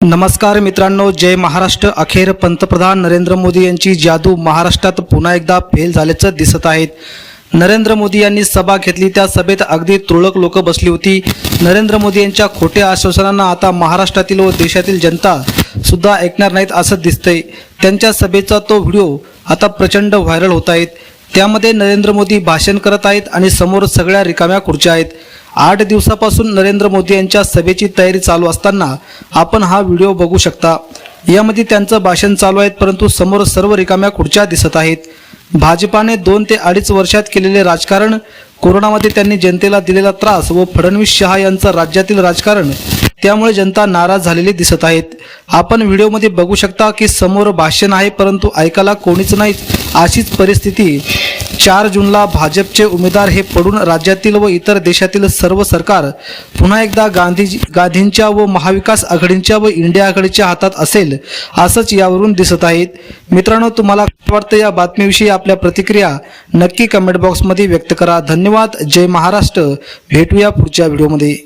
नमस्कार मित्रांनो जय महाराष्ट्र. अखेर पंतप्रधान नरेंद्र मोदी यांची जादू महाराष्ट्रात पुन्हा एकदा फेल झाल्याचं दिसत आहेत नरेंद्र मोदी यांनी सभा घेतली त्या सभेत अगदी तुरळक लोक बसली होती. नरेंद्र मोदी यांच्या खोट्या आश्वासनांना आता महाराष्ट्रातील व देशातील जनता सुद्धा ऐकणार नाहीत असं दिसतंय. त्यांच्या सभेचा तो व्हिडिओ आता प्रचंड व्हायरल होत आहेत. त्यामध्ये नरेंद्र मोदी भाषण करत आहेत आणि समोर सगळ्या रिकाम्या खुर्च्या आहेत. आठ दिवसापासून नरेंद्र मोदी यांच्या सभेची तयारी चालू असताना आपण हा व्हिडिओ बघू शकता. यामध्ये त्यांचं भाषण चालू आहे परंतु समोर सर्व रिकाम्या खुर्च्या दिसत आहेत. भाजपाने दोन ते अडीच वर्षात केलेले राजकारण कोरोनामध्ये त्यांनी जनतेला दिलेला त्रास व फडणवीस शहा यांचं राज्यातील राजकारण त्यामुळे जनता नाराज झालेली दिसत आहेत. आपण व्हिडिओमध्ये बघू शकता की समोर भाषण आहे परंतु ऐकायला कोणीच नाही अशीच परिस्थिती चार जूनला भाजपचे उमेदवार हे पडून राज्यातील व इतर देशातील सर्व सरकार पुन्हा एकदा गांधीजी गांधींच्या व महाविकास आघाडींच्या व इंडिया आघाडीच्या हातात असेल असंच यावरून दिसत आहेत. मित्रांनो तुम्हाला काय वाटतं या बातमीविषयी आपल्या प्रतिक्रिया नक्की कमेंट बॉक्समध्ये व्यक्त करा. धन्यवाद. जय महाराष्ट्र. भेटूया पुढच्या व्हिडिओमध्ये